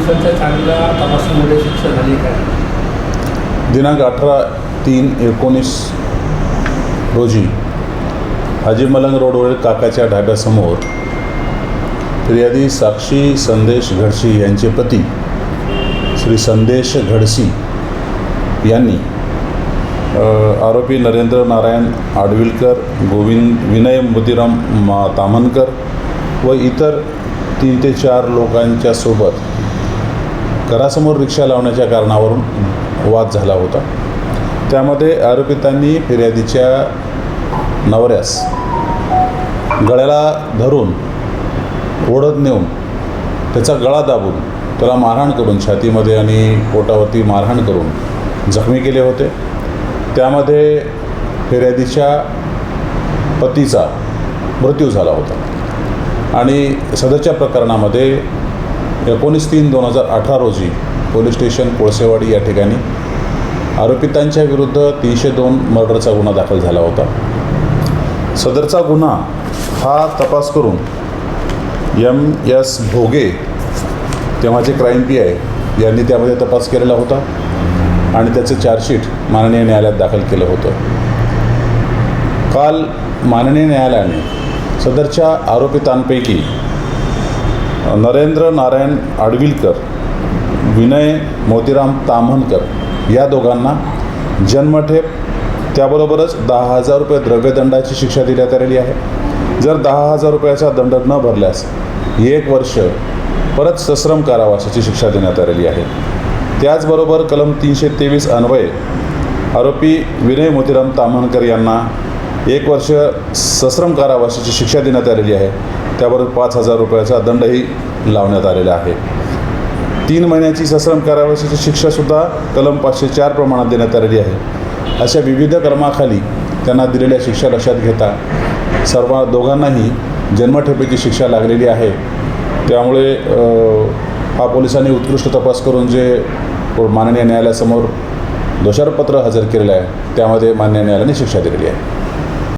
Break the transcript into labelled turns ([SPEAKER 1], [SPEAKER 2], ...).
[SPEAKER 1] दिवसाच्या चांगल्या तपासामुळे शिक्षा झाली काय
[SPEAKER 2] दिनांक अठरा तीन एकोणीस रोजी हाजी मलंग रोडवरील काकाच्या ढाब्यासमोर फिर्यादी साक्षी संदेश घडशी यांचे पती श्री संदेश घडसी यांनी आरोपी नरेंद्र नारायण आडविलकर गोविंद विनय मोतीराम मा तामनकर व इतर तीन ते चार लोकांच्या सोबत घरासमोर रिक्षा लावण्याच्या कारणावरून वाद झाला होता. त्यामध्ये आरोपितांनी फिर्यादीच्या नवऱ्यास गळ्याला धरून ओढत नेऊन त्याचा गळा दाबून त्याला मारहाण करून छातीमध्ये आणि पोटावरती मारहाण करून जखमी केले होते. त्यामध्ये फिर्यादीच्या पतीचा मृत्यू झाला होता. आणि सदरच्या प्रकरणामध्ये एकोणीस तीन दोन हजार अठरा रोजी पोलीस स्टेशन कोळसेवाडी या ठिकाणी आरोपितांच्या विरुद्ध तीनशे दोन मर्डरचा गुन्हा दाखल झाला होता. सदरचा गुन्हा हा तपास करून एम एस भोगे तेव्हाचे क्राईम पी आय यांनी त्यामध्ये तपास केलेला होता आणि त्याचं चार्जशीट माननीय न्यायालयात दाखल केलं होतं. काल माननीय न्यायालयाने सदरच्या आरोपितांपैकी नरेंद्र नारायण आडविलकर विनय मोतीराम ताम्हणकर या दोघांना जन्मठेप त्याबरोबरच दहा हजार रुपये द्रव्यदंडाची शिक्षा देण्यात आलेली आहे. जर दहा हजार रुपयाचा दंड न भरल्यास एक वर्ष परत सश्रम कारावासाची शिक्षा देण्यात आलेली आहे. त्याचबरोबर कलम तीनशे तेवीस अन्वये आरोपी विनय मोतीराम ताम्हणकर यांना एक वर्ष सश्रम कारावासाची शिक्षा देण्यात आलेली आहे. त्याबरोबर पाच हजार रुपयाचा दंडही लावण्यात आलेला आहे. तीन महिन्याची सश्रम कारावासाची शिक्षासुद्धा कलम पाचशे चार प्रमाणात देण्यात आलेली आहे. अशा विविध कलमाखाली त्यांना दिलेल्या शिक्षा लक्षात घेता सर्व दोघांनाही जन्मठेपेची शिक्षा लागलेली आहे. त्यामुळे हा पोलिसांनी उत्कृष्ट तपास करून जे माननीय न्यायालयासमोर दोषारपत्र हजर केलेलं आहे त्यामध्ये मान्य न्यायालयाने शिक्षा दिलेली आहे.